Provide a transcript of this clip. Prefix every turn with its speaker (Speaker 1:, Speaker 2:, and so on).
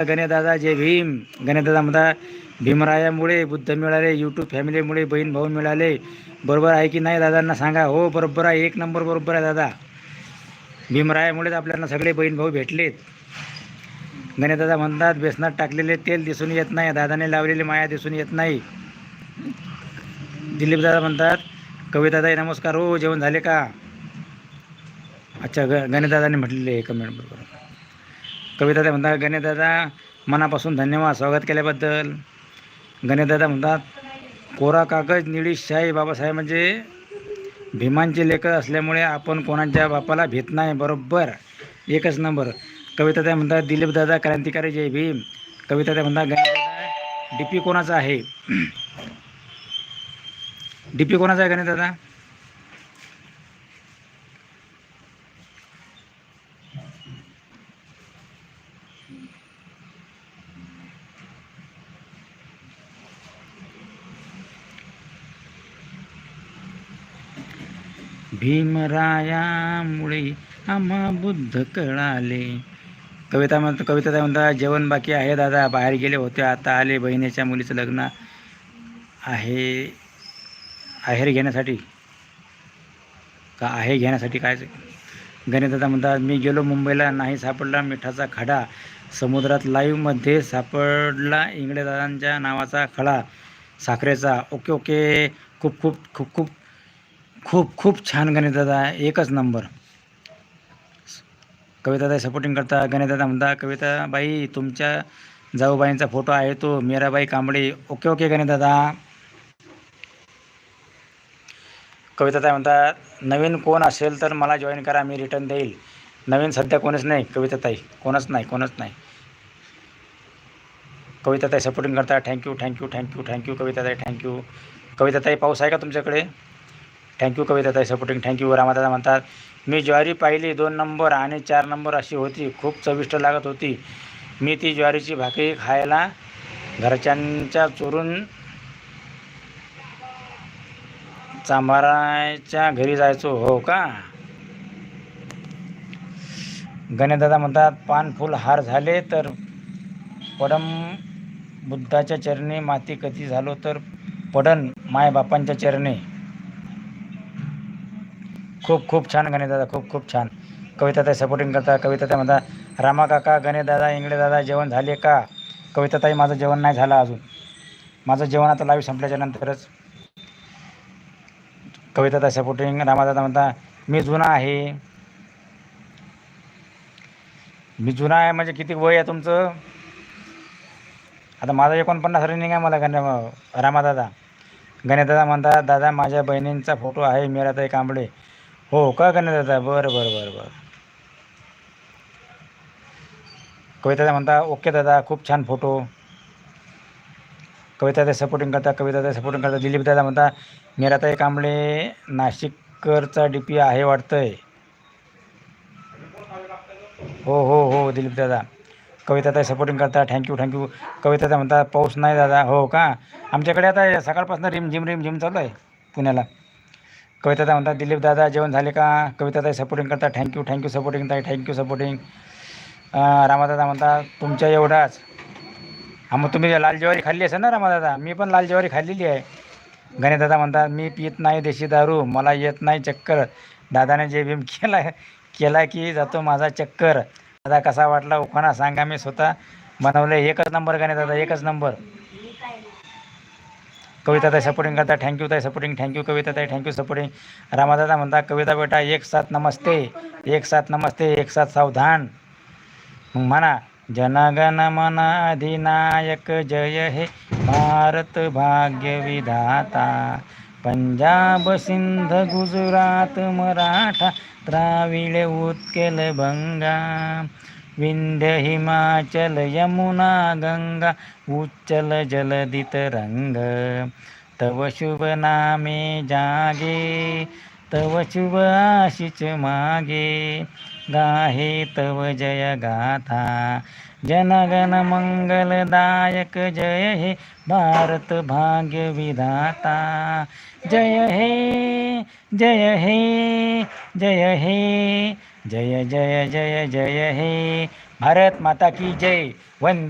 Speaker 1: गणेशदादा जय भीम. गणेदादा म्हणतात भीमरायामुळे बुद्ध मिळाले यूट्यूब फॅमिलीमुळे बहीण भाऊ मिळाले. बरोबर आहे की नाही दादांना सांगा. हो बरोबर आहे. एक नंबर बरोबर आहे दादा. भीमरायामुळेच आपल्याला सगळे बहीण भाऊ भेटलेत. गणेदादा म्हणतात बेसनात टाकलेले तेल दिसून येत नाही. दादाने लावलेली माया दिसून येत नाही. दिलीपदादा म्हणतात कवितादाई नमस्कार. हो जेवण झाले का? अच्छा ग गणेदादाने म्हटलेले आहे कमेंट बरोबर. कविताताई म्हणतात गणेशदादा मनापासून धन्यवाद. स्वागत केल्याबद्दल. गणेशदादा म्हणतात कोरा कागज निळी शाही बाबासाहेब म्हणजे भीमांचे लेखक असल्यामुळे आपण कोणाच्या बापाला भीत नाही. बरोबर. एकच नंबर. कविता त्या म्हणतात दिलीप दादा क्रांतिकारी जय भीम. कविता त्या म्हणतात गणेशदादा डी पी कोणाचा आहे? डी पी कोणाचा आहे गणेशदादा? भीमरायामुळे आम्हा बुद्ध कळाले. कविता म्हणतो कविता काय म्हणता जेवण बाकी आहे दादा बाहेर गेले होते आता आले बहिणीच्या मुलीचं लग्न आहे आहेर घेण्यासाठी. का आहे घेण्यासाठी काय? गणेशदादा म्हणतात मी गेलो मुंबईला नाही सापडला मिठाचा खडा. समुद्रात लाईव्हमध्ये सापडला इंगळे दादांच्या नावाचा खडा साखरेचा. ओके ओके खूप खूप खूप खूप खूप खूप छान गणेशदादा एकच नंबर. कविताताई सपोर्टिंग करता गणेशदादा म्हणता कविताबाई तुमच्या जाऊबाईंचा फोटो आहे तो मीराबाई कांबळे. ओके ओके गणेशदादा. कविताताई म्हणतात नवीन कोण असेल तर मला जॉईन करा मी रिटर्न देईल. नवीन सध्या कोणच नाही कविताताई. कोणच नाही कोणच नाही. कविताताई सपोर्टिंग करता thank you thank you thank you thank you कविताताई thank you कविताताई पाऊस आहे का तुमच्याकडे? थँक्यू कविताताई सपोर्टिंग थँक्यू रामादादा म्हणतात मी ज्वारी पाहिली दोन नंबर आणि चार नंबर अशी होती. खूप चविष्ट लागत होती. मी ती ज्वारीची भाकरी खायला घरच्यांच्या चोरून चांभाराच्या घरी जायचो हो का? गणेशदादा म्हणतात पान फुल हार झाले तर पडम बुद्धाच्या चरणी माती कधी झालो तर पडन मायबापांच्या चरणी. खूप खूप छान गणेशदादा खूप खूप छान. कविताताई सपोर्टिंग करता कविताताई म्हणता रामा काका गणेशदादा इंगळेदादा जेवण झाले का? कविताताई माझं जेवण नाही झालं अजून. माझं जेवण आता लाईव्ह संपल्याच्या नंतरच. कविताताई सपोर्टिंग रामादादा म्हणता मी जुना आहे. मी जुना आहे म्हणजे किती वय आहे तुमचं? आता माझं एकोणपन्नास रनिंग आहे मला गण रामादादा गणेशदादा म्हणतात दादा माझ्या बहिणींचा फोटो आहे मीराताई कांबळे. हो का गणेशदादा बरं बरं बरं बरं. कवितादा म्हणता ओके दादा खूप छान फोटो. कविताताई सपोर्टिंग करता कविताताई सपोर्टिंग करता. दिलीप दादा म्हणता मीराताई कांबळे नाशिककरचा डी पी आहे वाटतंय. हो हो हो दिलीप दादा. कविताताई सपोर्टिंग करता थँक्यू थँक्यू कविताताई म्हणता पाऊस नाही दादा. हो का? आमच्याकडे आता सकाळपासून रिमझिम रिमझिम चालू आहे पुण्याला. कविताताई म्हणतात दिलीप दादा जेवण झाले का? कविताताई सपोर्टिंग करता thank you thank you supporting ताई थँक्यू सपोर्टिंग रामादादा म्हणतात तुमच्या एवढाच. हा मग तुम्ही लाल ज्वारी खाल्ली असेल ना रामादादा? मी पण लाल ज्वारी खाल्लेली आहे. गणेशदादा म्हणतात मी पित नाही देशी दारू मला येत नाही चक्कर. दादाने जे भीम केला केला की जातो माझा चक्कर. दादा कसा वाटला उखाणा सांगा मी स्वतः बनवलं एकच नंबर गणेशदादा एकच नंबर. कविताताई सपोर्टिंग करता. थँक्यू ताई सपोर्टिंग थँक्यू कविताताई थँक्यू सपोर्टिंग रामादादा म्हणता कविता बेटा एक साथ नमस्ते एक साथ नमस्ते एक साथ सावधान. मग म्हणा जनगण मन अधिनायक जय हे भारत भाग्य विधाता. पंजाब सिंध गुजरात मराठा द्राविड उत्केल बंगा विंध्य हिमाचल यमुना गंगा उच्चल जलदित रंग. तव शुभ नामे जागे तव शुभ आशिष मागे. गाहे तव जय गाथा जनगण मंगलदायक जय हे भारत भाग्य विधाता. जय हे जय हे जय हे जय जय जय जय हे भारत माता की जय. वंदे